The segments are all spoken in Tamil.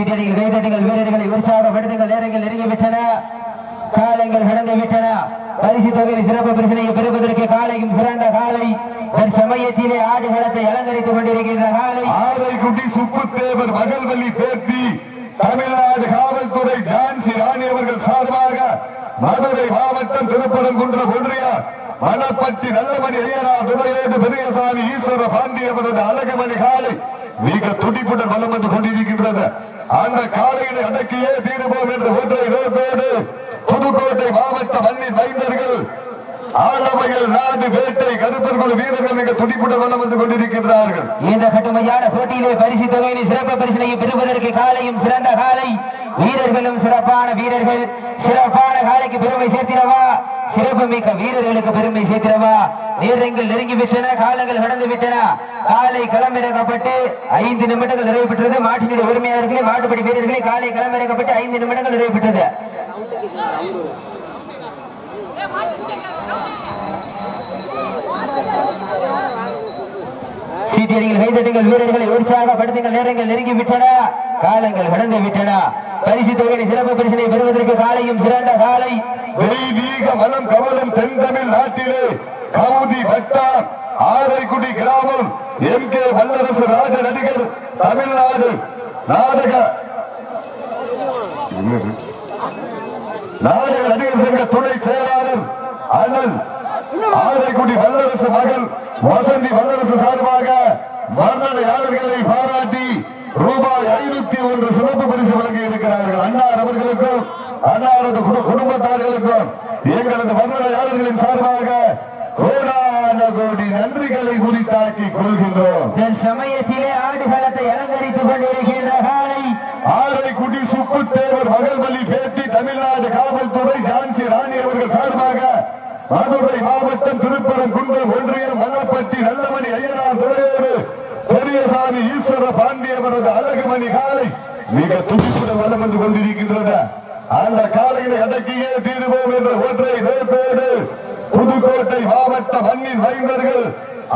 சீட்டடிகள் கைதட்டுகள் வீரர்களை உற்சாகப்படுத்துங்கள் நேரங்கள் நெருங்கிவிட்டன காலங்கள் கடந்து விட்டன. பரிசு தொகையில் சிறப்பு பிரச்சனையை பெறுவதற்கு காலையும் சிறந்த காலை. சமயத்திலே ஆடுகளத்தை அலங்கரித்துக் கொண்டிருக்கின்ற காலை. ஆரைக்குடி சுப்புத்தேவர் மகள்வள்ளி பேத்தி தமிழ்நாடு காவல்துறை ஜான்சி ராணி அவர்கள் சார்பாக மதுரை மாவட்டம் திருப்பரங்குன்ற ஒன்றியார் மணப்பட்டி நல்லமணி ஐயரா துணையோடு பெரியசாமி ஈஸ்வர பாண்டி அவரது அழகுமணி காலை மிக துடிப்புடன் வளம் வந்து கொண்டிருக்கின்றது. அந்த காலையினை அடக்கியே தீர்வோம் என்ற ஒன்றை நோக்கோடு புதுக்கோட்டை மாவட்ட மண்ணின் மைந்தர்கள் ஆலமையில் நாடு வேட்டை கருப்பர்கள் வீரர்கள் மிக துடிப்புடன் வண்ணம் வந்து கொண்டிருக்கின்றார்கள். இந்த கட்டுமையான போட்டியிலே பரிசு தொகையினை சிறப்பு பரிசனையை பெறுவதற்கு காலையும் சிறந்த காலை. வீரர்களும் சிறப்பான வீரர்கள். சிறப்பான காலைக்கு பெருமை சேர்த்திடவா? சிறப்பு மிக்க வீரர்களுக்கு பெருமை சேர்த்திடவா? நேரங்கள் நெருங்கி விட்டன காலங்கள் கடந்து விட்டன. காலை களமிறக்கப்பட்டு ஐந்து நிமிடங்கள் நிறைவு பெற்றது. மாட்டினுடைய உரிமையாளர்களே மாட்டுப்படி வீரர்களே காலை களமிறக்கப்பட்டு ஐந்து நிமிடங்கள் நிறைவு பெற்றது. சீட்டியடிகள் கைதட்டுங்கள் வீரர்களை உற்சாகப்படுத்துங்கள் நேரங்கள் நெருங்கி விட்டன காலங்கள் கடந்து விட்டன. பரிசு தொகை சிறப்பு பரிசனை பெறுவதற்கு காலையும் சிறந்த காலை. தெய்வீக மனம் கவலம் தென்தமிழ் நாட்டிலே கவுதி வட்டம் ஆரைக்குடி கிராமம் எம் கே வல்லரசு ராஜ நடிகர் தமிழ்நாடு நாடக. நாடக நடிகர் சங்க துணை செயலாளர் அண்ணன் ஆரைக்குடி வல்லரசு மகள் வசந்தி வல்லரசு சார்பாக வர்ணனையாளர்களை பாராட்டி ரூபாய் ஐநூத்தி ஒன்று சிறப்பு பரிசு வழங்கி இருக்கிறார்கள். அன்னார் அவர்களுக்கும் அன்னாரது குடும்பத்தார்களுக்கும் எங்களது வர்ணனையாளர்களின் சார்பாக கோடான கோடி நன்றிகளை உரித்தாக்கி கொள்கின்றோம். சமயத்திலே ஆடுகளத்தை அலங்கரித்துக் கொண்டிருக்கின்ற காலை ஆரைக்குடி சுப்புத்தேவர் மகள்வழி பேத்தி தமிழ்நாடு காவல்துறை ஜான்சி ராணி அவர்கள் சார்பாக மதுரை மாவட்டம் திருப்பரங்குன்றம் ஒன்றியம் மல்லப்பட்டி நல்லமணி ஐயனார் துறையோடு பெரியசாமி ஈஸ்வர பாண்டியவரது அழகுமணி காலை மிக துடிப்புடன் வலம் வந்து கொண்டிருக்கின்றது. அந்த காலையினை அடக்கியே தீருவோம் என்ற ஒன்றை நோக்கோடு புதுக்கோட்டை மாவட்ட மண்ணின் வைந்தர்கள்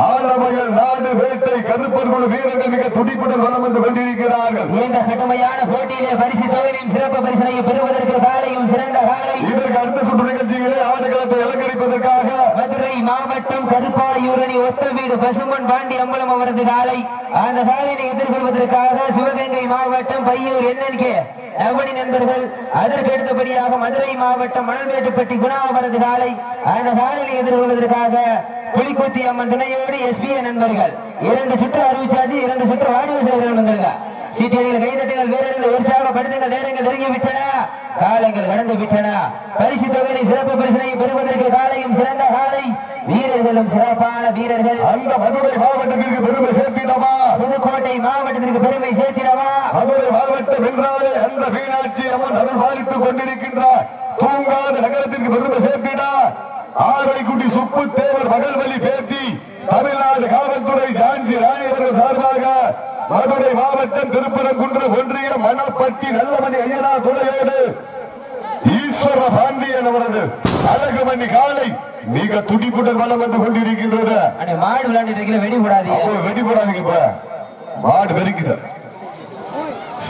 ஆலமகள் நாடு வேட்டை கருப்பர்கள் வீரர்கள் மிக துடிப்புடன் வலம் வந்து கொண்டிருக்கிறார்கள். இந்த கடுமையான போட்டியிலே பரிசு தொகையின் சிறப்பு பரிசினை பெறுவதற்கு காலையும் சிறந்த காலை. இதற்கு அடுத்த சுற்று நிகழ்ச்சியிலே ஆடுகளத்தை அலங்கரிப்பதற்காக மதுரை மாவட்டம் கருப்பாளையூரணி ஒத்த வீடு பசும்பொன் பாண்டி அம்பலம் அவரது காலை. அந்த காலையை எதிர்கொள்வதற்காக சிவகங்கை மாவட்டம் பையூர் என்என்கே. நவனி நண்பர்கள் அதற்கு அடுத்தபடியாக மதுரை மாவட்டம் மணல்மேட்டுப்பட்டி குணா அவரது காலை அந்த காலையில் எதிர்கொள்வதற்காக புலிக்குத்தி அம்மன் துணையோடு எஸ்பிஏ நண்பர்கள். இரண்டு சுற்று அறிவிச்சாச்சு இரண்டு சுற்று வாடிவாசல் நண்பர்கள். சீட்டியடிகள் கைதட்டுகள் வீரர்களை உற்சாகப்படுத்துங்கள் நேரங்கள் நெருங்கி விட்டன காலங்கள் கடந்து விட்டன பரிசு தொகையை சிறப்பு பரிசினை பெறுவதற்கு காலையும் சிறந்த காலை. வீரர்களும் சிறப்பான வீரர்கள். அந்த மதுரை மாவட்டத்திற்கு பெருமை சேர்த்திடவா? புதுக்கோட்டை மாவட்டத்திற்கு பெருமை சேர்த்திடவா? மதுரை மாவட்டம் என்றாலே அந்த மீனாட்சி அம்மன் அருள் பாலித்துக் கொண்டிருக்கின்ற தூங்காத நகரத்திற்கு பெருமை சேர்த்திடா. ஆரைக்குடி சுப்பு தேவர் மகள்வழி பேத்தி தமிழ்நாடு காவல்துறை ஜான்சி ராணி அவர்கள் சார்பாக மதுரை மாவட்டம் திருப்பரங்குன்றம் ஒன்றியம் மணப்பட்டி நல்லமணி ஐயனா துணையோடு ஈஸ்வர பாண்டியன் அவரது அழகுமணி காலை மிக துடிப்புடன் வலம் வந்து கொண்டிருக்கின்றது. மாடு இருக்கீங்க வெடி போடாதீங்க. வெடி போடாதீங்க இப்ப. மாடு வெறிக்குது.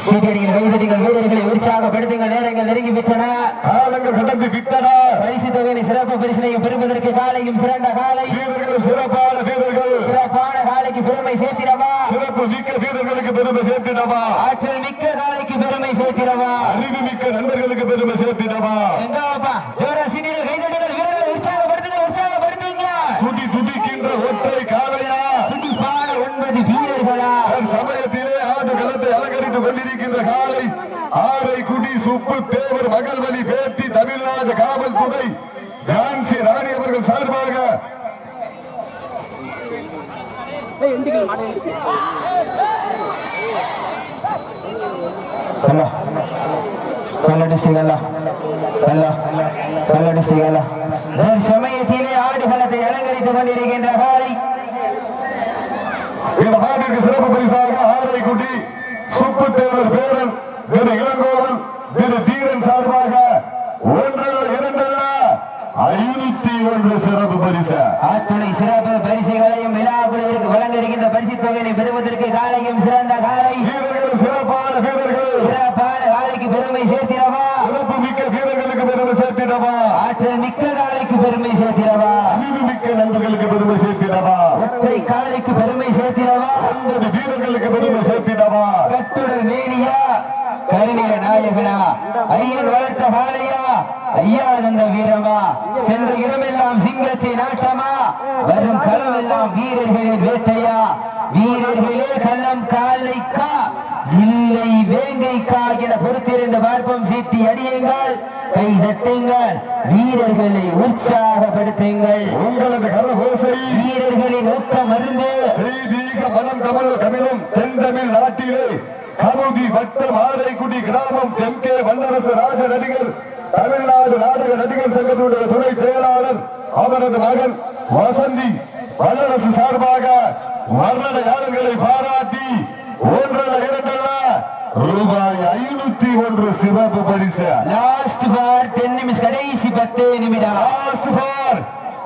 சீட்டியடிகள் கைதட்டுகள் வீரர்களை உற்சாகப்படுத்துங்கள். நேரங்கள் நெருங்கி விட்டன காலங்கள் கடந்து விட்டன. பரிசு தொகையை சிறப்பு பரிசினையும் பெறுவதற்கு காலையும் சிறந்த காலை. வீரர்களும் சிறப்பான வீரர்கள். சிறப்பான காலைக்கு பெருமை சேர்த்திடவா? சிறப்பு மிக்க வீரர்களுக்கு பெருமை சேர்த்திடவா? ஆற்றல் மிக்க காலைக்கு பெருமை சேர்த்திடவா? அறிவு மிக்க நண்பர்களுக்கு பெருமை சேர்த்திடவா? எங்கப்பா? ஜோரா சீனியர் கைதட்டுங்கள். வீரர்களை உற்சாகப்படுத்துங்க உற்சாகப்படுத்துங்க துடி துடிக்கின்ற ஒற்றை காலையா? துடிப்பான ஒன்பது வீரர்களா தன் சமயத்திலே ஆடு களத்தை அலங்கரித்துக் கொண்டிருக்கின்ற காலை ஆரைக்குடி சுப்பு தேவர் மகள்வழி பேட்டி தமிழ்நாடு காவல்துறை. ஜான்சி ராணி அவர்கள் சார்பாக சமயத்திலே ஆடுகளத்தை அலங்கரித்துக் கொண்டிருக்கின்ற காலை. இந்த மகாவிற்கு சிறப்பு பரிசாக ஆரைக்குடி சுப்பு தேவர் பேரன் திரு இளங்கோவன் திரு தீரன் சார்பாக ஒன்றல்ல இரண்டல்ல ஐநூத்தி ஒன்று சிறப்பு பரிசு. அத்துணை சிறப்பு பரிசுகளையும் விழாக்குழுவிற்கு வழங்க இருக்கின்ற பரிசு தொகையை பெறுவதற்கு காலையும் சிறந்த காலை. வீரர்களும் சிறப்பான வீரர்கள். சிறப்பான காலைக்கு பெருமை சேர்த்திடவா? சிறப்பு மிக்க வீரர்களுக்கு பெருமை சேர்த்திடவா? ஆற்றல் மிக்க காலைக்கு பெருமை சேர்த்திடவா? வரும் களமெல்லாம் வீரர்களின் வேட்டையா? வீரர்களே களம் காலைக்கா இல்லை வேங்கைக்கா என பொறுத்திருந்த பார்ப்போம் சீட்டி அடியுங்கள். கை தட்டுங்கள். வீரர்களை உற்சாகப்படுத்துங்கள். உங்களது கரகோசை வீரர்களின் ஊக்கம் மருந்து. தெய்வீக மனம் தமிழ் தமிழும் தென்தமிழ் நாட்டிலே. கமுதி வட்டம் ஆரைக்குடி கிராமம் எம் கே வல்லரசு ராஜ நடிகர் தமிழ்நாடு நாடக நடிகர் சங்கத்தினுடைய துணை செயலாளர் அவரது மகன் வசந்தி வல்லரசு சார்பாக வர்ணனையாளர்களை பாராட்டி ஒன்றல்ல இரண்டல்ல ரூபாய் ஐநூத்தி ஒன்று சிறப்பு பரிசு. லாஸ்ட் பார் டென் நிமிஷம் கடைசி பத்து நிமிடம். லாஸ்ட் பார்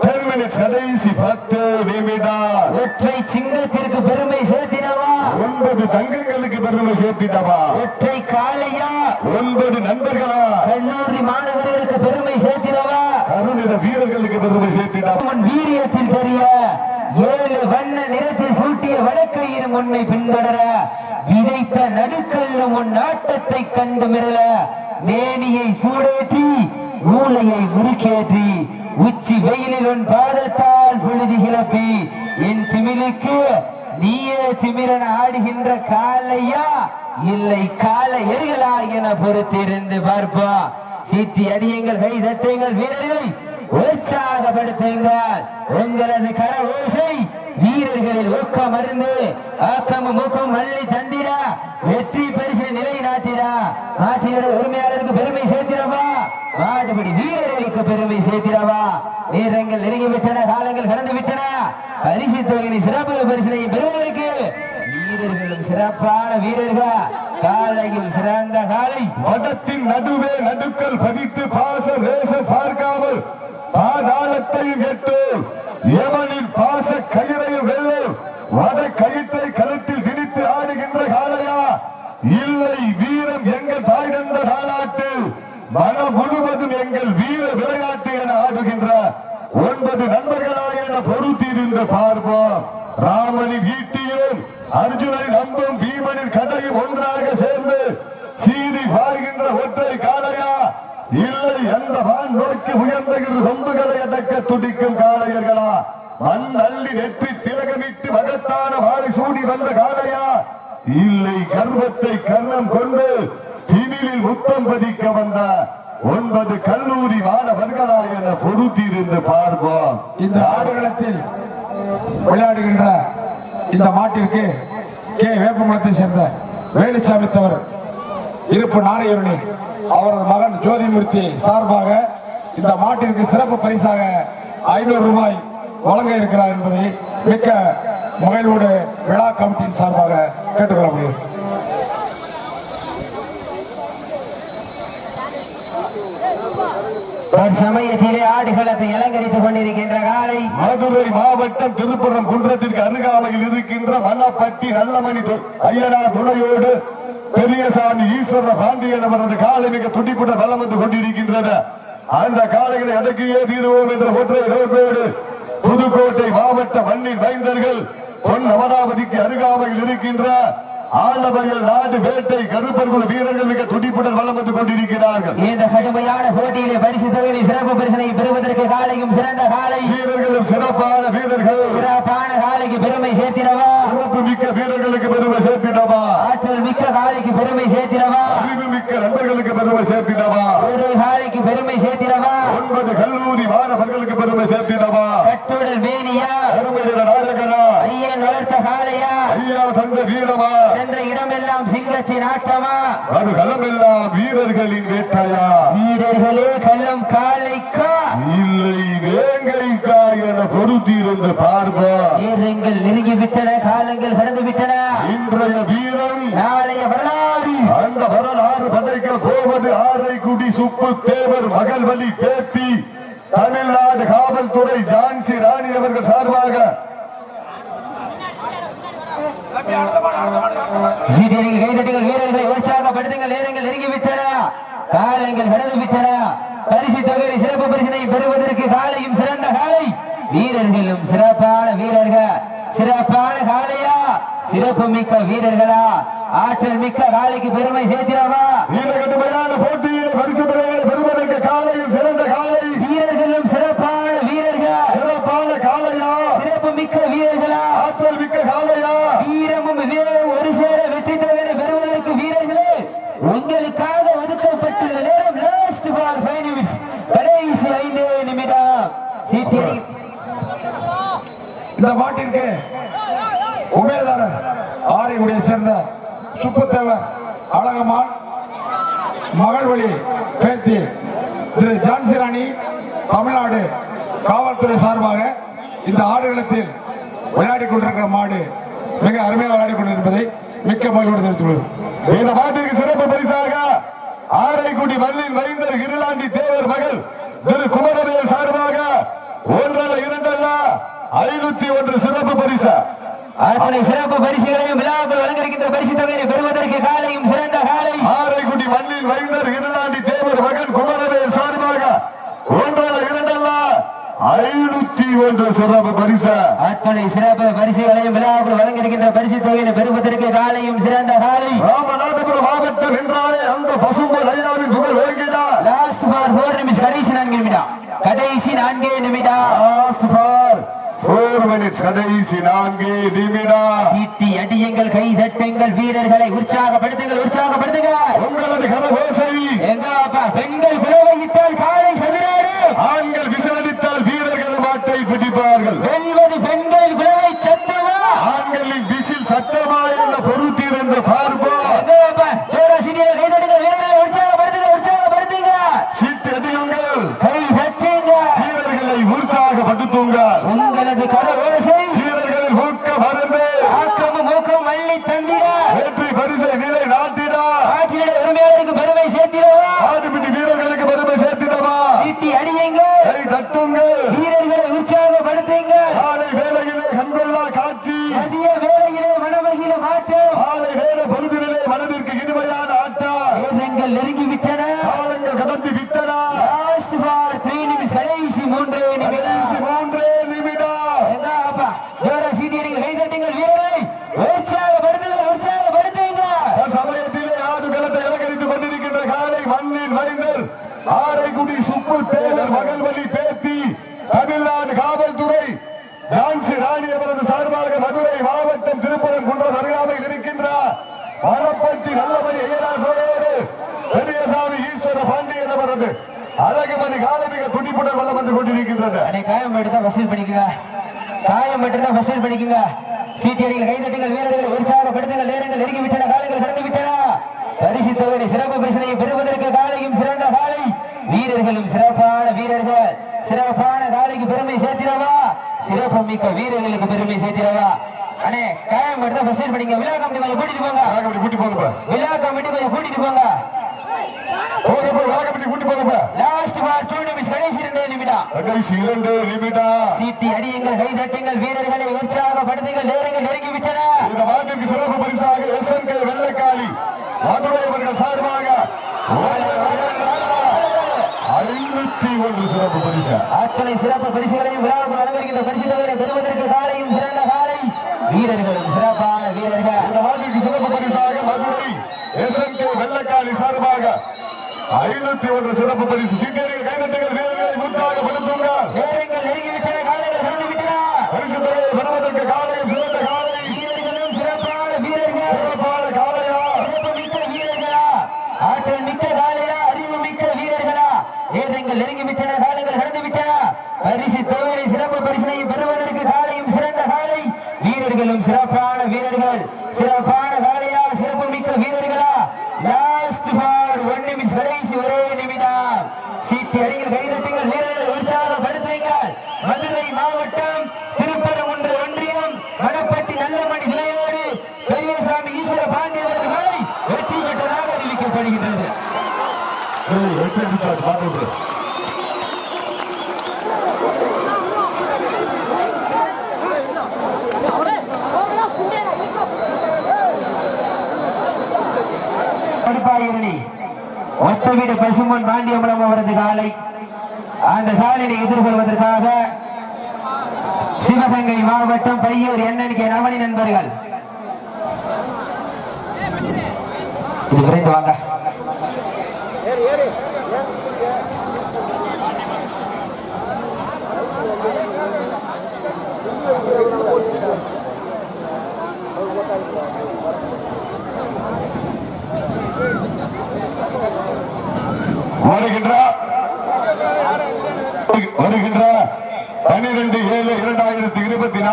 டென் மினிட்ஸ் கடைசி பத்து நிமிடம். ஒற்றை சிங்கத்திற்கு பெருமை சேர்த்தினவா ஒன்பது தங்கங்களுக்கு பெருமை சேர்த்திட்டவா ஒற்றை காளையா? ஒன்பது நண்பர்களா? கல்லூரி மாணவர்களுக்கு பெருமை சேர்த்தினவா கருணிட வீரர்களுக்கு பெருமை சேர்த்திட்டவா வீரியத்தில் தெரிய வழக்கையின் உன்னை பின்தொடர விதைத்த நடுக்கல்லும் உன் நாட்டத்தை கண்டு மிரள மேனியை சூடேற்றி மூளையை முறுக்கேற்றி உச்சி வெயிலில் உன் பாதத்தால் புழுதி கிளப்பி என் திமிலுக்கு நீயே திமிரன் ஆடுகின்ற காலையா? இல்லை கால எரிகளா என பொறுத்திருந்து பார்ப்பா. சீட்டி அடியுங்கள் கை தட்டுங்கள் வீரர்களை உற்சாகப்படுத்துங்கள். உங்களது கர ஓசை வீரர்களில் ஊக்கம் அருந்து ஆக்கம் மூக்கம் மல்லி தந்திட. வெற்றி பரிசு நிலை நாட்டிடா. நாட்டினர் உரிமையாளருக்கு பெருமை சேர்த்திடவா? மாடுபடி வீரர்களுக்கு பெருமை சேர்த்திடவா? வீரங்கள் நெருங்கி விட்டன காலங்கள் கடந்து விட்டன பரிசு தொகையின் சிறப்பு பரிசினை பெறுவதற்கு வீரர்களும் சிறப்பான வீரர்கள். காலையில் சிறந்த காலை. மதத்தின் நடுவே நடுக்கல் பதித்து பாச வேச பார்க்காமல் பாதாளத்தையும் எட்டு எவனி வட கயிற்றை கழுத்தில் திணித்து ஆடுகின்ற காளையா? இல்லை வீரம் எங்கள் தாய் தந்த தாளாட்டு மனம் முழுவதும் எங்கள் வீர விளையாட்டு என ஆடுகின்ற ஒன்பது நண்பர்களா என பொறுத்திருந்து பார்ப்போம். ராமனின் ஈட்டியும் அர்ஜுனனின் அம்பும் பீமனின் கதையும் ஒன்றாக சேர்ந்து சீறி பாய்கின்ற ஒற்றை காளையா? இல்லை அந்த வான் நோக்கி உயர்ந்த இரு சொம்புகளை அடக்க துடிக்கும் காளையர்களா? மண் அள்ளி நெற்றி திலகமி மகத்தான வாழை சூடி வந்த காளையா? இல்லை கர்வத்தை கர்ணம் கொண்டு திமிழில் முத்தம் பதிக்க வந்த ஒன்பது கல்லூரி மாணவர்களா என பொருத்தியிருந்து பார்ப்போம். இந்த ஆடுகளத்தில் விளையாடுகின்ற இந்த மாட்டிற்கு கே. வேப்பங்குளத்தை சேர்ந்த வேலுசாமி தவர் இருப்பு நாணயருணி அவரது மகன் ஜோதிமூர்த்தி சார்பாக இந்த மாட்டிற்கு சிறப்பு பரிசாக ஐநூறு ரூபாய் வழங்க இருக்கிறார் என்பதை மிக்க மகிழ்வோடு விழா கமிட்டியின் சார்பாக கேட்டுக்கொள்ள முடியும். சமயத்திலே ஆடுகளத்தை அலங்கரித்துக் கொண்டிருக்கின்ற காலை மதுரை மாவட்டம் திருப்புறம் குன்றத்திற்கு அருகாமையில் இருக்கின்ற மல்லப்பட்டி நல்லமணி ஐயனார் துணையோடு பெரியசாமி ஈஸ்வர பாண்டியன் அவரது காலை மிக துடிப்புடன் வலம் வந்து கொண்டிருக்கின்றது. அந்த காலைகளை அடக்கியே தீருவோம் என்ற ஒற்றை நோக்கோடு புதுக்கோட்டை மாவட்ட மண்ணின் மைந்தர்கள் பொன் அமராவதிக்கு அருகாமையில் இருக்கின்ற ஆண்டவர்கள் நாடு வேட்டை கருப்பர்கள் வீரர்கள் மிக துடிப்புடன் வலம் வந்து கொண்டிருக்கிறார்கள். இந்த கடுமையான போட்டியிலே பரிசு தொகையை சிறப்பு பரிசனை பெறுவதற்கு காலையும் சிறந்த காலை. வீரர்களும் சிறப்பான வீரர்கள். சிறப்பான காலைக்கு பெருமை சேர்த்திடவா? சிறப்பு மிக்க வீரர்களுக்கு பெருமை சேர்த்திடவா? ஆற்றல் மிக்க காலைக்கு பெருமை சேர்த்திடவா? அறிவு மிக்க நண்பர்களுக்கு பெருமை சேர்த்திடவா? ஒரு காலைக்கு பெருமை சேர்த்திடவா? ஒன்பது கல்லூரி மாணவர்களுக்கு பெருமை சேர்த்திடவா? கட்டுடல் மேனியா? அருமையில நாயகனா? வளர்த்த காளையா ஐயா தந்த வீரமா? சென்ற இடமெல்லாம் சிங்கத்தின் ஆட்டமா அது களமெல்லாம் வீரர்களின் வேட்டையா? வீரர்களே கள்ளம் காலைக்கா? இல்லை வேங்கைக்கா என பொருத்தியிருந்து பார்ப்பா நேரங்கள் நெருங்கி விட்டன காலங்கள் கடந்து விட்டன இன்றைய வீரம். நாளைய வரலாறு. அந்த வரலாறு படைக்க போவது ஆரைக்குடி சுப்பு தேவர் மகள் வழி பேத்தி தமிழ்நாடு காவல்துறை ஜான்சி ராணி அவர்கள் சார்பாக சீட்டியடிகள் கைதட்டுங்கள் வீரர்களை உற்சாகப்படுத்துங்கள் நேரங்கள் நெருங்கி விட்டன காலங்கள் கடந்து விட்டன பரிசு தொகை சிறப்பு பரிசினை பெறுவதற்கு காலையும் சிறந்த காலை. வீரர்களும் சிறப்பான வீரர்கள். சிறப்பான காலையா? சிறப்பு மிக்க வீரர்களா? ஆற்றல் மிக்க காலைக்கு பெருமை சேர்த்திடவா இந்த கடுமையான போட்டியில் பரிசு தொகைகளை பெறுவதற்கு காலையில் சிறந்த காலை வீரர்களும் சிறப்பான வீரர்கள் சிறப்பான காலையா வீரர்களா ஆற்றல் மிக்க காலையா வீரமும் விவேகம் ஒரு சேர வெற்றி தவிர பெறுவதற்கு வீரர்களே உங்களுக்காக ஒதுக்கப்பட்டுள்ள நேரம் லாஸ்ட் ஃபார் ஃபைவ் நிமிட்ஸ் கடைசி ஐந்து நிமிடம் சீட்டி இந்த மாட்டிற்கு உபயதாரர் ஆரைக்குடியை சேர்ந்த சுப்புத்தேவர் அழகமான் மகள் வழி பேத்தி திரு ஜான்சி ராணி தமிழ்நாடு காவல்துறை சார்பாக இந்த ஆடுகளத்தில் விளையாடி கொண்டிருக்கிற மாடு மிக அருமையாக விளையாடி கொண்டிருப்பதை மிக்க மகிழ்வோடு தெரிவித்துள்ளது இந்த மாட்டிற்கு சிறப்பு பரிசாக ஆரைக்குடி மண்ணின் மைந்தர் இருளாண்டி தேவர் மகள் திரு குமரவேல் சார் ஐநூத்தி ஒன்று சிறப்பு பரிசு. அத்தனை சிறப்பு பரிசுகளையும் விழாக்கள் வழங்கியிருக்கின்ற பரிசு தொகையை பெறுவதற்கு காலையும் சிறந்த காலை. ஆரைக்குடி மண்ணில் மைந்தர் இருளாண்டி தேவர் மகன் குமரவேல் சார்பாக ஒன்றல்ல இரண்டல்ல ஐநூத்தி ஒன்று சிறப்பு பரிசு. அத்தனை சிறப்பு பரிசுகளையும் விழாக்கள் வழங்கியிருக்கின்ற பரிசு தொகையை பெறுவதற்கு காலையும் சிறந்த காலை. ராமநாதபுரம் மாவட்டம் என்றாலே அந்த பசும்பொன் ஐயாவின் புகழ் ஓங்கினார் லாஸ்ட் ஃபார் ஃபோர் நிமிஷம் கடைசி நான்கு நிமிடம். கடைசி நான்கே நிமிடம். லாஸ்ட் ஃபார் மினிட்ஸ் கடைசி நான்கு நிமிடம் சீட்டி அடியுங்கள் கை தட்டுங்கள் வீரர்களை உற்சாகப்படுத்துங்கள் உற்சாகப்படுத்துங்கள். உங்களது கரகோசை. எங்க அப்பா பெண்கள் குலவையிட்டால் காலை சதுராடு ஆண்கள் விசாரித்தால் வீரர்கள் மாட்டை பிடிப்பார்கள் வெல்வது பெண்கள் குலவை சத்தமா ஆண்களின் விசில் சத்தமா என்ற பொறுத்திருந்த பார்ப்போம் எங்க அப்பா சோழ சீனியர் கை தட்டுங்க வீரர்களை உற்சாகப்படுத்துங்க உற்சாகப்படுத்துங்க சீட்டு அடியுங்கள் கை தட்டுங்க வீரர்களை உற்சாகப்படுத்துங்கள் உங்களது கரவோசை வீரர்களின் ஊக்க மருந்து ஆக்கமும் ஊக்கம் மல்லி தந்திர வெற்றி பரிசை நிலை நாட்டிட ஆற்றினுடைய உரிமையாளருக்கு பெருமை சேர்த்திடவா ஆடுபிடி வீரர்களுக்கு பெருமை சேர்த்திடவா சீட்டி அடியுங்க கை தட்டுங்கள் வீரர்களை உற்சாகப்படுத்துங்க காலை வேளையிலே கண்கொள்ளா காட்சி மதிய வேளையிலே மனமகிழ மாற்றம் காலை வேலை பொழுதிலே மனதிற்கு இனிமையான ஆட்டம் நேரங்கள் நெருங்கி விட்டன காலங்கள் கடந்து விட்டன லாஸ்ட் ஃபார் த்ரீ நிமிஷம் கடைசி மூன்றே கடைசி நிமிடம் மூன்றே நிமிடம் என்ன அப்பா ஜோர சீட்டியடிகள் கை தட்டுங்கள் வீரரை உற்சாகப்படுத்துங்கள் உற்சாகப்படுத்துங்க சமயத்திலே ஆடு களத்தை அலங்கரித்துக் கொண்டிருக்கின்ற காலை மண்ணின் மைந்தர் ஆரைக்குடி சுப்பு தேவர் மகள்வழி பேத்தி தமிழ்நாடு காவல்துறை ஜான்சி ராணி அவரது சார்பாக மதுரை மாவட்டம் திருப்பரங்குன்றம் அருகாமையில் இருக்கின்றார். வனப்பட்டி நல்லமணி ஐயனார் பெரியசாமி ஈஸ்வர பாண்டியன் அவரது அழகுமணி காலமிக துடிப்புடன் வளம் வந்து கொண்டிருக்கின்றது அடே காயம் மட்டும் வசூல் பண்ணிக்கங்க. காயம் மட்டும் வசூல் பண்ணிக்கங்க. சீட்டியடிகள் கை தட்டுங்கள் வீரர்களை உற்சாகப்படுத்துங்கள் நேரங்கள் நெருங்கி விட்டன காலங்கள் கடந்து விட்டன. பரிசு தொகை சிறப்பு பரிசனை பெறுவதற்கு காலையும் சிறந்த காலை. வீரர்களும் சிறப்பான வீரர்கள். சிறப்பான காலைக்கு பெருமை சேர்த்திடவா? சிறப்பு மிக்க வீரர்களுக்கு பெருமை சேர்த்திடவா? அண்ணே காயம் மட்டும் வசூல் பண்ணிக்க விழா கமிட்டி கொஞ்சம் கூட்டிட்டு போங்க. நாகப்பட்டி கூட்டி போங்கப்பா. விழா கமிட்டி கொஞ்சம் கூட்டிட்டு போங்க. கூட்டி போங்கப்பா. லாஸ்ட் ஃபார் டூ நிமிஷம் கடைசி நிமிடம். கடைசி நிமிடம். சீட்டி அடியுங்கள் கை தட்டுங்கள். வீரர்களை உற்சாகப்படுத்துங்கள். நேரங்கள் நெருங்கி விட்டன இந்த மாட்டிற்கு சிறப்பு பரிசாக S N K Vellakkali Madurai அவர்கள் சார்பாக ஐநூத்தி ஒன்று சிறப்பு பரிசு. அத்தனை சிறப்பு பரிசுகளையும் விழாவுக்கு வழங்குகின்ற பரிசு தொகையை பெறுவதற்கு காலையும் சிறந்த காலை வீரர்களும் சிறப்பான வீரர்கள். இந்த மாட்டிற்கு சிறப்பு பரிசாக Madurai S N K Vellakkali சார்பாக ஐநூத்தி ஒன்று சிறப்பு பரிசு. சீட்டேரிகள் கைதட்டுகள் வீரர்களை உற்சாகப்படுத்துங்கள் நேரங்கள் நெருங்கி விட்டன காலைகள் கடந்து விட்டன பரிசு தொகையை பெறுவதற்கு காலையும் சிறந்த காலை வீரர்களும் சிறப்பான வீரர்கள் சிறப்பான காலையா சிறப்பு மிக்க வீரர்களா ஆற்றல் மிக்க காலையா அறிவு மிக்க வீரர்களா நேரங்கள் நெருங்கி விட்டன காலங்கள் கடந்து விட்டன பரிசு தொகையை சிறப்பு பரிசினை பெறுவதற்கு காலையும் சிறந்த காலை வீரர்களும் சிறப்பான வீரர்கள் சிறப்பான காலையா சிறப்பு மிக்க வீரர்களா லாஸ்ட் ஃபார் ஒன் நிமிஷம் கடைசி ஒரே நிமிடம் சீட்டி அடிகள் கைதட்டுங்கள் வீரர்களை உற்சாகப்படுத்துங்கள் மதுரை மாவட்டம் திருப்பரங்குன்ற ஒன்றியம் மணப்பட்டி நல்லமணி விளையாடு பெரியசாமி ஈஸ்வர பாண்டியவர்கள் காலை வெற்றி பெற்றதாக அறிவிக்கப்படுகின்றது ஏய், வெற்றி அடிச்சாச்சு, பாத்து விட்டுரு. கருப்பாயிரணி ஒத்தவீடு பசுமன் பாண்டியம்பலம் அவரது காலை. அந்த காலினை எதிர்கொள்வதற்காக சிவகங்கை மாவட்டம் பையூர் என்என்கே ரமணி நண்பர்கள். இது விரைந்து வாங்க.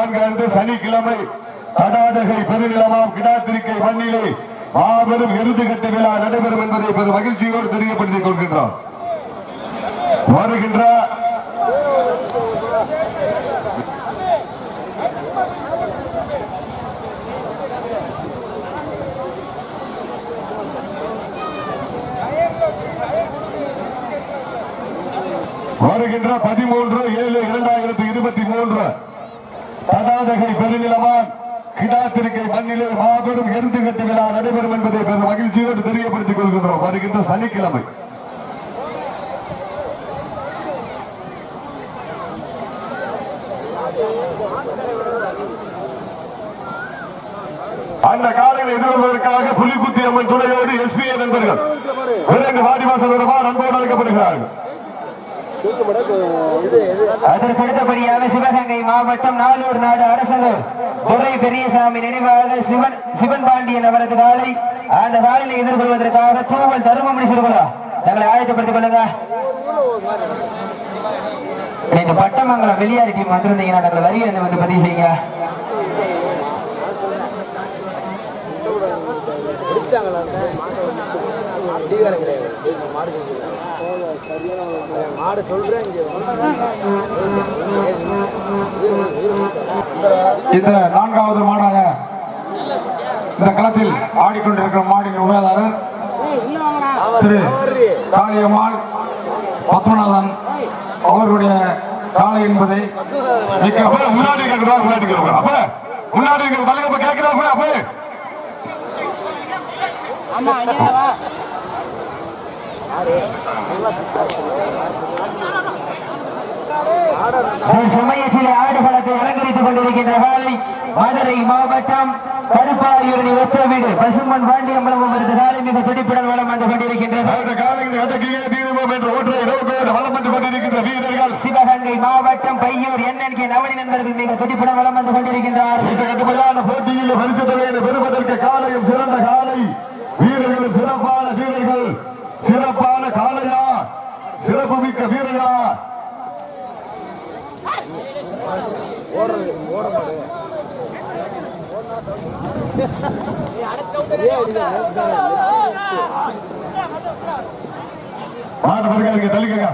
இருபத்தி சனிக்கிழமை கடாதகை பெருநிலமாம் கிடாத்திருக்கை மண்ணிலே மாபெரும் இறுதிக்கட்ட விழா நடைபெறும் என்பதை பெரும் மகிழ்ச்சியோடு தெரியப்படுத்திக் கொள்கின்றோம். வருகின்ற வருகின்ற பதிமூன்று ஏழு இரண்டாயிரத்தி இருபத்தி மூன்று பதாதகை பெருநிலமான் கிடாத்திருக்கை மண்ணிலே மாபெரும் எருந்து கட்டு விழா நடைபெறும் என்பதை பெரும் மகிழ்ச்சியோடு தெரியப்படுத்திக் கொள்கின்றோம். வருகின்ற சனிக்கிழமை. அந்த காலையில் எதிர்கொள்வதற்காக புலிகுத்தி அம்மன் துணையோடு எஸ்பிஐ நண்பர்கள் விரைந்து வாடிவாசல் வருமா அன்போடு அழைக்கப்படுகிறார்கள். அதற்கு அடுத்தபடியாக சிவகங்கை மாவட்டம் நாலூர் நாடு அரசனூர். துரை பெரியசாமி நினைவாக சிவன் சிவன் பாண்டியன் அவரது காலை அந்த காலையை எதிர்கொள்வதற்காக தூவல் தருமபுரி சிறுகுலா. தங்களை ஆயத்தப்படுத்திக் கொள்ளுங்க. இந்த பட்டமங்கலம் வெளியாறு டீம் வந்திருந்தீங்கன்னா தங்களை வரி வந்து வந்து பதிவு செய்யுங்க. மாடு சொல்றேன் இந்த நான்காவது மாடாக இந்த களத்தில் ஆடிக்கொண்டிருக்கிற மாடின் உபயதாரர் திரு காளியம்மாள் பத்மநாதன் அவர்களுடைய காளை என்பதை முன்னாடி இருக்கிறா முன்னாடி இருக்கிறவங்க அப்ப முன்னாடி இருக்கிற தலைவர் கேட்கிறாங்க அப்ப. சமயத்தில் ஆடுகளத்தை அலங்கரித்துக் கொண்டிருக்கின்ற காலை மதுரை மாவட்டம் கருப்பாயூரணி ஒத்த வீடு. பசுமன் பாண்டியம்பலம் அவரது காலை மிக துடிப்புடன் வளம் வந்து கொண்டிருக்கின்றது. சிவகங்கை மாவட்டம் பையூர் என்என்கே நவனி நண்பர்கள் மிக துடிப்புடன் வளம் வந்து கடுமையான போட்டியில் பரிசு தொகையை பெறுவதற்கு காலையும் சிறந்த காலை. வீரர்களும் சிறப்பான வீரர்கள். சிறப்பான காலையா சிறப்பு மிக்க வீரர்களா மாட்டு வருகிறாங்க தள்ளிக்கங்க.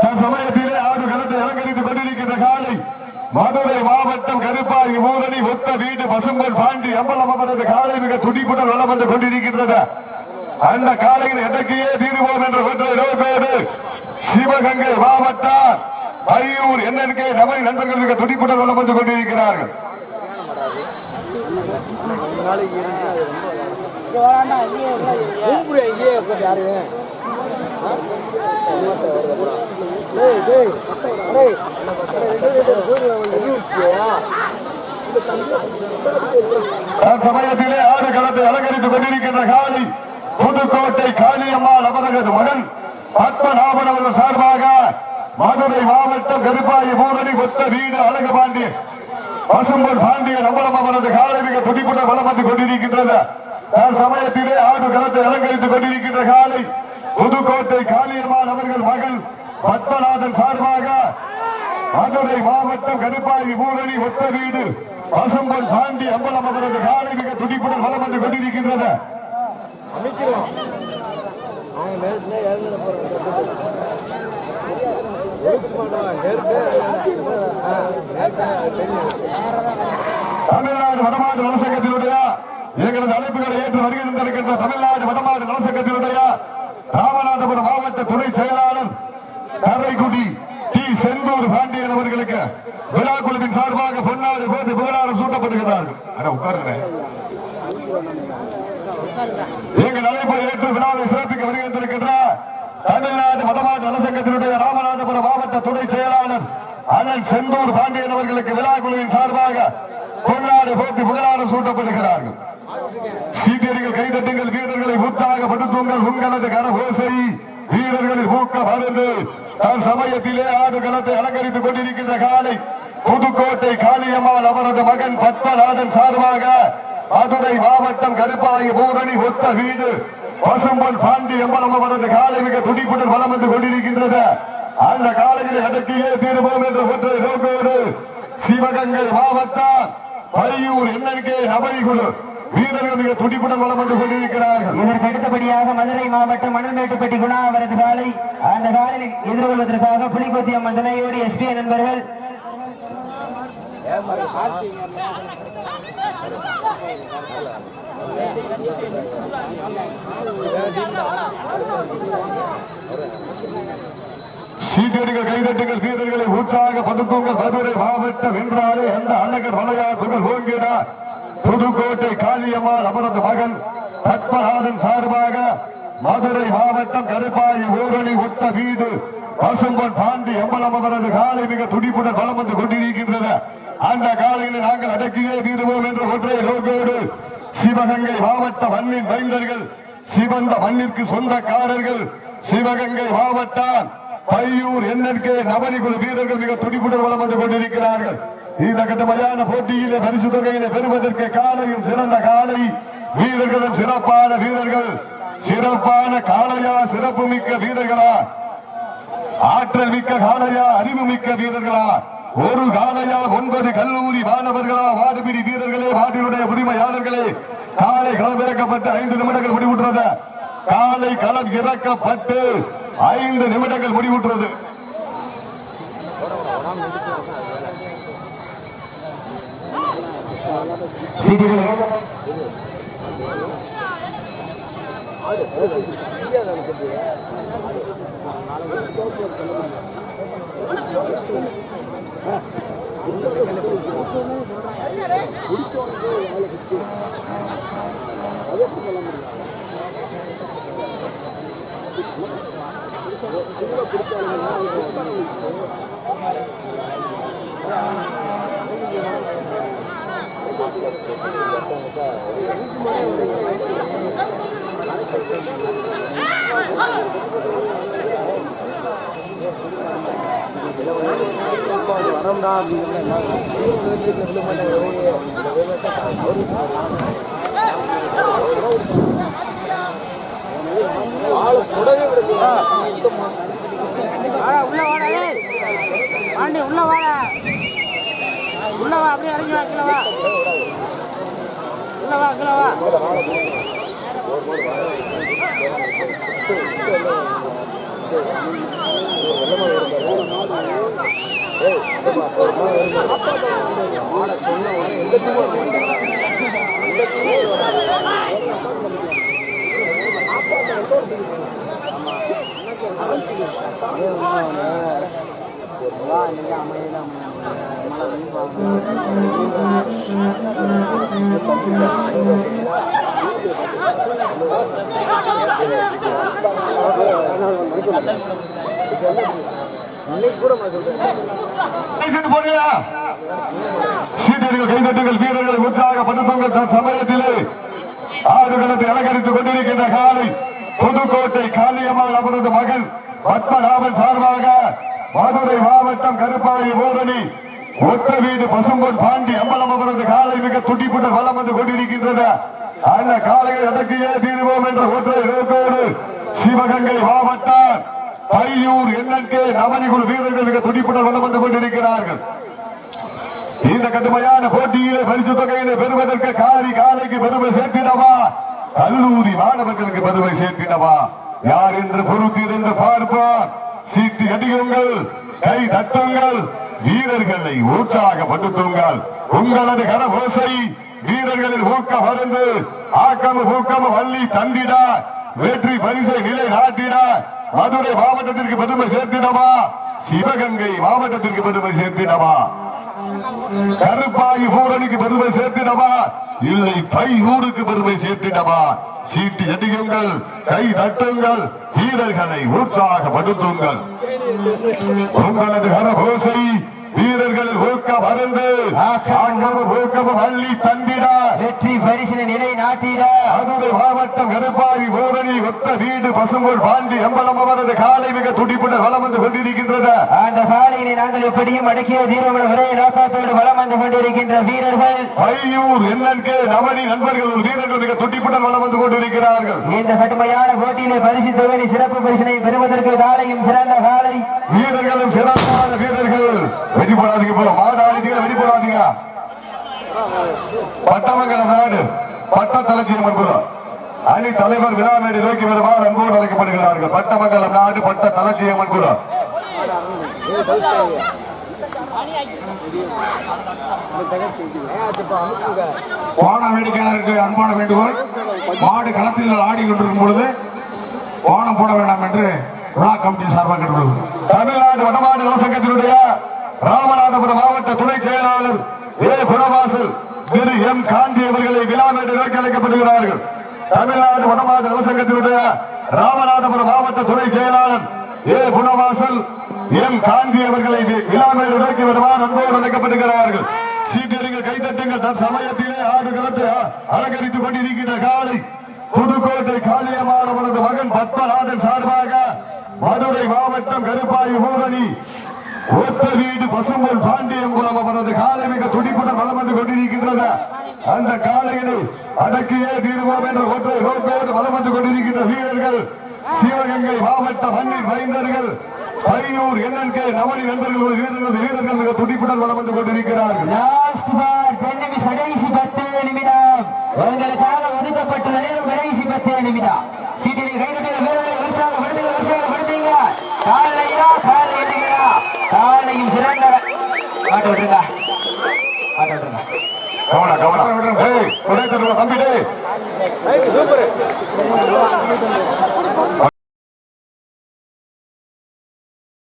தன் சமயத்திலே ஆடு களத்தை அலங்கரித்துக் கொண்டிருக்கின்ற காலை மதுரை மாவட்டம் கருப்பாரி ஊரணி ஒத்த வீடு பசும்பொன் பாண்டி அம்பலம் அவரது காலை மிக துடிப்புடன் வளம் வந்து கொண்டிருக்கின்றது. அந்த காலையில் எடக்கியே தீருவோம் என்ற ஒன்றை நோக்கோடு சிவகங்கை மாவட்டம் ஐயூர் என்என்கே நபரி நண்பர்கள் மிக துடிப்புடன் வளம் வந்து கொண்டிருக்கிறார்கள். கூப்பிடு இங்கேயே உட்காந்து யாரு சமயத்திலே ஆடு களத்தை அலங்கரித்துக் கொண்டிருக்கின்ற காலி புதுக்கோட்டை காளியம்மாள் அவரது மகன் பத்மநாபன் அவர்கள் சார்பாக மதுரை மாவட்டம் கருப்பாயி பூரணி கொத்த வீடு அழகு பாண்டி பசும்பொன் பாண்டியன் அம்பலம் அவரது காலை மிக துடிப்புடன் வளம் வந்து கொண்டிருக்கின்றது சமயத்திலே ஆடு களத்தை அலங்கரித்துக் கொண்டிருக்கின்ற காலை புதுக்கோட்டை காளியம்மாள் அவர்கள் மகள் பத்மநாதன் சார்பாக மதுரை மாவட்டம் கருப்பாயி மூரணி ஒத்த வீடு பசும்பொன் பாண்டி அம்பலம் அவரது காலை மிக துடிப்புடன் வளம் வந்து கொண்டிருக்கின்றது அவங்க நேரத்துல தமிழ்நாடு வடமாடு நலசங்கத்தினுடைய எங்களது அழைப்புகளை ஏற்று வருகை தந்திருக்கின்ற தமிழ்நாடு வடமாடு நலசங்கத்தினுடைய ராமநாதபுரம் மாவட்ட துணை செயலாளர் கரைக்குடி டி. செந்தூர் பாண்டியன் அவர்களுக்கு விழா குழுவின் சார்பாக பொன்னாடு போட்டு புகழாரம் சூட்டப்படுகிறார்கள் அட எங்கள் அழைப்பை ஏற்று விழாவை சிறப்பிக்க வருகின்றிருக்கின்ற தமிழ்நாடு வடமாடு நலசங்கத்தினுடைய ராமநாதபுரம் மாவட்ட துணை செயலாளர் அண்ணன் செந்தூர் பாண்டியன் அவர்களுக்கு விழா குழுவின் சார்பாக கொண்டாடு போட்டு புகழாரம் சூட்டப்படுகிறார்கள். சீட்டியர்கள் கைதட்டுங்கள் வீரர்களை உற்சாகப்படுத்துங்கள். உங்களது கரகோசை வீரர்களின் ஊக்க மருந்து தன் சமயத்திலே ஆடு களத்தை அலங்கரித்துக் கொண்டிருக்கின்ற காலை புதுக்கோட்டை காளியம்மாள் அவரது மகன் பத்மநாதன் சார்பாக மதுரை மாவட்டம் கருப்பாய பூரணி ஒத்த வீடு பசும்பொன் பாண்டி எம்பலம் அவரது காலை மிக துடிப்புடன் வளம் வந்து கொண்டிருக்கின்றது. அந்த காலையில் அடக்கியே தீர்வோம் என்ற ஒற்றை நோக்கோடு சிவகங்கை மாவட்டம் பையூர் என்என்கே நபரிகுழு வீரர்கள் மிக துடிப்புடன் வளம் வந்து கொண்டிருக்கிறார்கள் இதற்கு அடுத்தபடியாக மதுரை மாவட்டம் மணல்மேட்டுப்பட்டி குணா அவரது காலை அந்த காலை எதிர்கொள்வதற்காக புலிகோத்தி அம்மன் துணையோடு எஸ்பி நண்பர்கள் சீட்டடிகள் கைதட்டுகள் வீரர்களை உற்சாக பதுக்குங்கள். மதுரை மாவட்டம் என்றாலே அந்த அழகர் மலையார் புகழ் ஓங்கினார் புதுக்கோட்டை காளியம்மாள் அவரது மகன் பத்மநாதன் சார்பாக மதுரை மாவட்டம் கருப்பாயி ஊரணி ஒத்த வீடு பசும்பொன் பாண்டி எம்பலம் அவரது காலை மிக துடிப்புடன் பலம் வந்து கொண்டிருக்கின்றது. அந்த காலையில் நாங்கள் அடக்கியே தீருவோம் என்ற ஒற்றை நோக்கோடு சிவகங்கை மாவட்ட மண்ணின் வைந்தர்கள் சிவந்த மண்ணிற்கு சொந்தக்காரர்கள் சிவகங்கை மாவட்டம் பையூர் என்என்கே நவனிகுழு வீரர்கள் மிக துடிப்புடன் வளம் வந்து கொண்டிருக்கிறார்கள். இந்த கட்டமையான போட்டியிலே பரிசு தொகையினை பெறுவதற்கு காலையும் சிறந்த காலை வீரர்களும் சிறப்பான வீரர்கள் சிறப்பான காளையா சிறப்பு மிக்க வீரர்களா? ஆற்றல் மிக்க காளையா அறிவு மிக்க வீரர்களா? ஒரு காலையா ஒன்பது கல்லூரி மாணவர்களா? வாடுபிடி வீரர்களே வாட்டினுடைய உரிமையாளர்களே காலை களம் இறக்கப்பட்டு ஐந்து நிமிடங்கள் முடிவுற்றது. காலை களம் இறக்கப்பட்டு ஐந்து நிமிடங்கள் முடிவுற்றது. சீட்டிகள் வரம்டா அப்படின்னு விழு மாட்டேன் உள்ள வாடா பாண்டி உள்ள வாடா. உள்ள வா அப்படியே இறங்கி வா கீழே வா. உள்ள வா கீழே வா. போடுங்க கைதட்டுகள் வீரர்களை உற்சாகப்படுத்துங்கள் தன் சமயத்திலே. ஆடுகளத்தை அலங்கரித்துக் கொண்டிருக்கின்ற காலை. புதுக்கோட்டை காளியம்மாள் அவரது மகள் பத்மநாபன் சார்பாக மதுரை மாவட்டம் கருப்பாளைய ஊரணி ஒத்த வீடு பசும்பொன் பாண்டி அம்பலம் அவரது காலை மிக துடிப்புடன் வளம் வந்து கொண்டிருக்கின்றது. அந்த காலையை அடக்கியே தீர்வோம் என்ற ஒற்றை நோக்கோடு சிவகங்கை மாவட்டம் பையூர் எண்ணன்கே நவனிகுழு வீரர்கள் மிக துடிப்புடன் வளம் வந்து கொண்டிருக்கிறார்கள். இந்த கடுமையான போட்டியிலே பரிசு தொகையினை பெறுவதற்கு காரி காலைக்கு பெருமை சேர்த்திடவா? கல்லூரி மாணவர்களுக்கு பெருமை சேர்த்திடவா? யார் என்று பொறுத்திருந்து பார்ப்போம் சீட்டு அடியுங்கள் கை தட்டுங்கள். வீரர்களை உற்சாகப்படுத்துங்கள். உங்களது கரபோசை வீரர்களின் ஊக்க மருந்து ஆக்கம் ஊக்கம் வள்ளி தந்திட வெற்றி பரிசை நிலை நாட்டிட. மதுரை மாவட்டத்திற்கு பெருமை சேர்த்திடவா? சிவகங்கை மாவட்டத்திற்கு பெருமை சேர்த்திடவா? கருப்பாகி பூரணிக்கு பெருமை சேர்த்திடவா? இல்லை பையூருக்கு பெருமை சேர்த்திடவா? சீட்டு அடியுங்கள் கை தட்டுங்கள் வீரர்களை உற்சாகப்படுத்துங்கள். உங்களது கரகோசை வீரர்களின் ஊக்க மருந்து. ஆக்கம் ஊக்கம் வள்ளி தந்திட. வெற்றி பரிசினை நிலை நாட்டிட. மதுரை மாவட்டம் கருப்பாகி பூரணி ஒத்த வீடு பசும்பொல் பாண்டி எம்பலம் அவரது காலை மிக துடிப்புடன் வலம் வந்து கொண்டிருக்கின்றது. அந்த காலையினை நாங்கள் எப்படியும் அடக்கிய தீரமன ஒரே நோக்கத்தோடு வலம் வந்து கொண்டிருக்கின்ற வீரர்கள். பையூர் என்என்கே நவனி நண்பர்கள் வீரர்கள் மிக துடிப்புடன் வலம் வந்து கொண்டிருக்கிறார்கள். இந்த கடுமையான போட்டியிலே பரிசு தொகை சிறப்பு பரிசினை பெறுவதற்கு காலையும் சிறந்த காலை. வீரர்களும் சிறப்பான வீரர்கள். வெடி போடாதீங்க போல மாடு வெடி போடாதீங்க பட்டமங்கலம் நாடு பட்ட தலைச்சியம்மன் குலம் அணி தலைவர் விழாமேடி நோக்கி வருவார் அன்போடு அழைக்கப்படுகிறார்கள். பட்டமங்கலம் நாடு பட்ட தலைச்சியம்மன் குலம் ஓணம் வேடிக்கையாளருக்கு அன்பான வேண்டுகோள். மாடு களத்தில் ஆடி கொண்டிருக்கும் பொழுது ஓணம் போட வேண்டாம் என்று விழா கமிட்டி சார்பாக கேட்டுக்கொள்கிறோம். தமிழ்நாடு வடமாடு நலசங்கத்தினுடைய ராமநாதபுரம் மாவட்ட துணை செயலாளர் ஏ. குணவாசல் திரு. எம். காந்தி அவர்களை விழா நோக்கி அழைக்கப்படுகிறார்கள். தமிழ்நாடு வடமாடு நலசங்கத்தினுடைய ராமநாதபுரம் மாவட்ட துணை செயலாளர் ஏ. குணவாசல் எம். காந்தி அவர்களை விழா விழாமேடு நோக்கி வருவார் அன்போடு அழைக்கப்படுகிறார்கள். சீட்டடிகள் கைதட்டுங்கள் தன் சமயத்திலே ஆடு களத்தை அலங்கரித்துக் கொண்டிருக்கின்ற காலை புதுக்கோட்டை காளியமானவரது மகன் பத்மநாதன் சார்பாக மதுரை மாவட்டம் கருப்பாயு ஊரணி ஒத்த வீடு பசும்பொன் பாண்டியங்குளம் அவரது காலை மிக துடிப்புடன் வளம் வந்து கொண்டிருக்கின்றது. அந்த காலையினை அடக்கியே தீர்வோம் என்ற ஒற்றை நோக்கோடு வளம் வந்து கொண்டிருக்கின்ற வீரர்கள் சிவகங்கை மாவட்ட மண்ணில் வைந்தர்கள் பையூர் என்என்கே நவனி நண்பர்கள் வீரர்கள் வீரர்கள் மிக துடிப்புடன் வளம் வந்து கொண்டிருக்கிறார்கள். கடைசி பத்து நிமிடம். உங்களுக்காக ஒதுக்கப்பட்டுள்ள நேரம் கடைசி பத்து நிமிடம். சீட்டில் கைகட்டிய வீரர்களை உற்சாகப்படுத்துங்க உற்சாகப்படுத்துங்க காலையா காலையும் சிறந்த மாட்ட விட்டுருங்க மாட்ட விட்டுருங்க கவனம் கவனம் ஏய் துணை தருவ தம்பி டேய்.